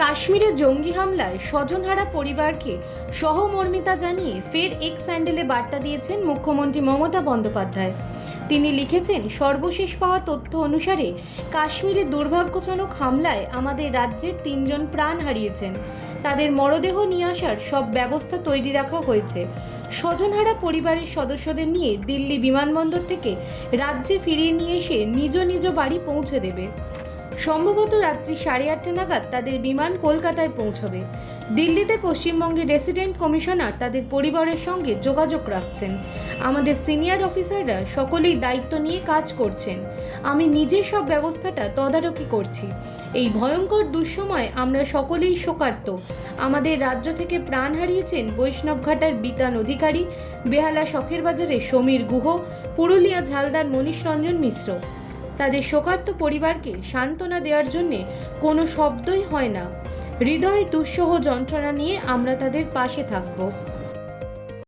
কাশ্মীরে জঙ্গি হামলায় স্বজনহারা পরিবারকে সহমর্মিতা জানিয়ে ফের এক স্যান্ডেলে বার্তা দিয়েছেন মুখ্যমন্ত্রী মমতা বন্দ্যোপাধ্যায়। তিনি লিখেছেন, সর্বশেষ পাওয়া তথ্য অনুসারে কাশ্মীরে দুর্ভাগ্যজনক হামলায় আমাদের রাজ্যের তিনজন প্রাণ হারিয়েছেন। তাদের মরদেহ নিয়ে আসার সব ব্যবস্থা তৈরি রাখা হয়েছে। স্বজনহারা পরিবারের সদস্যদের নিয়ে দিল্লি বিমানবন্দর থেকে রাজ্যে ফিরিয়ে নিয়ে এসে নিজ নিজ বাড়ি পৌঁছে দেবে। সম্ভবত রাত্রি সাড়ে আটটা নাগাদ তাদের বিমান কলকাতায় পৌঁছবে। দিল্লিতে পশ্চিমবঙ্গের রেসিডেন্ট কমিশনার তাদের পরিবারের সঙ্গে যোগাযোগ রাখছেন। আমাদের সিনিয়র অফিসাররা সকলেই দায়িত্ব নিয়ে কাজ করছেন। আমি নিজে সব ব্যবস্থাটা তদারকি করছি। এই ভয়ঙ্কর দুঃসময়ে আমরা সকলেই শোকার্ত। আমাদের রাজ্য থেকে প্রাণ হারিয়েছেন বৈষ্ণবঘাটার বিতান অধিকারী, বেহালা শখের বাজারে সমীর গুহ, পুরুলিয়া ঝালদার মনীষ রঞ্জন মিশ্র। তাদের শোকার্ত পরিবারকে সান্ত্বনা দেওয়ার জন্যে কোনো শব্দই হয় না। হৃদয় দুঃসহ যন্ত্রণা নিয়ে আমরা তাদের পাশে থাকব।